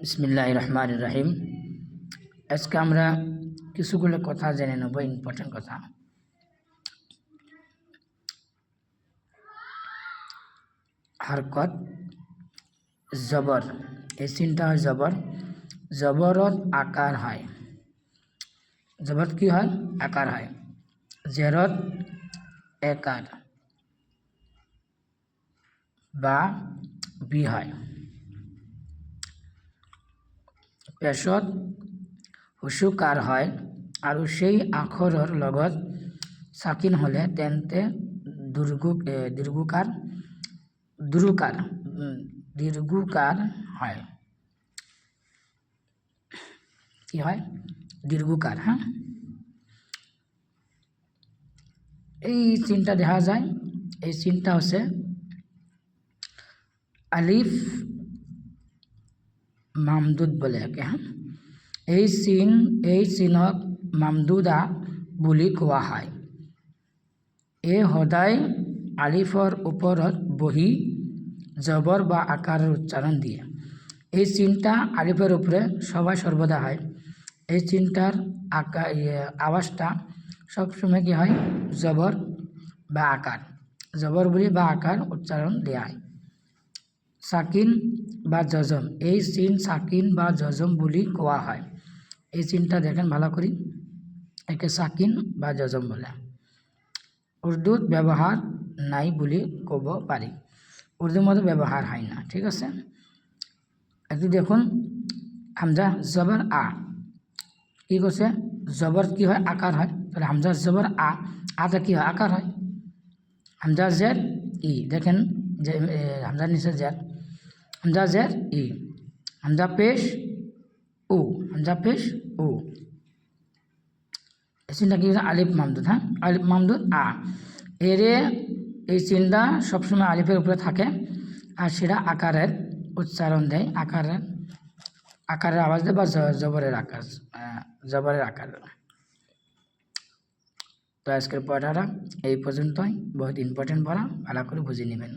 বিসমিল্লাহ রহমান রহিম আজকে আমরা কিছুগুলো কথা জেনে নেব ইম্পর্টেন্ট কথা হরকত জবর এই চিনটা হয় জবর জবরত আকার হয় জবরত কি হয় আকার হয় জেরত একার বা বি হয় পেশত হুচুকাৰ হয় আৰু সেই আখৰৰ লগত চাকিন হ'লে তেন্তে দুৰ্গু দীৰ্ঘকাৰ দুৰুকাৰ দীৰ্ঘকাৰ হয়। কি হয়? দীর্ঘকার হ্যাঁ এই চিনটা দেখা যায়। এই চিনটা হচ্ছে আলিফ মামদুদ বলে হ্যাঁ? এই চিন এই চিনক মামদুদা বুলি কোৱা হয়। এই সদায় আলিফৰ ওপৰত বহি জবর বা আকারের উচ্চারণ দিয়ে। এই চিনটা আলিফের উপরে সবাই সর্বদা হয়। এই চিনটার আকা ইয়ে, আওয়াজটা সবসময় কি হয়? জবর বা আকার জবর বলি বা আকার উচ্চারণ দেওয়া হয়। সাকিন বা জজম, এই চিন সাকিন বা জজম বুলি কোৱা হয়। এই চিনটা দেখেন ভালো করি একে সাকিন বা জজম বলে। উর্দুত ব্যবহার নাই বুলি ক'ব পাৰি। উর্দুর মধ্যে ব্যবহার হয় না, ঠিক আছে? একটু দেখুন হামজা জবর আ। কি করছে জবর কি হয়? আকার হয়। তাহলে হামজা জবর আ আটা কি হয়? আকার হয়। হামজা জের ই, দেখেন যে হামজার নিচে জের হামজা জের ই হামজা পেশ উ হামজা পেশ উ এই চিনটা কি আলিফ মামদুদ হ্যাঁ আলিফ মামদুদ আ এরে এই চিনটা সবসময় আলিফের উপরে থাকে আর সেটা আকারের উচ্চারণ দেয় আকারের আকারের আওয়াজ দেয় বা জবরের আকার জবরের আকার তো আজকের পড়াটা এই পর্যন্তই বহুত ইম্পর্টেন্ট পড়া ভালো করে বুঝে নেবেন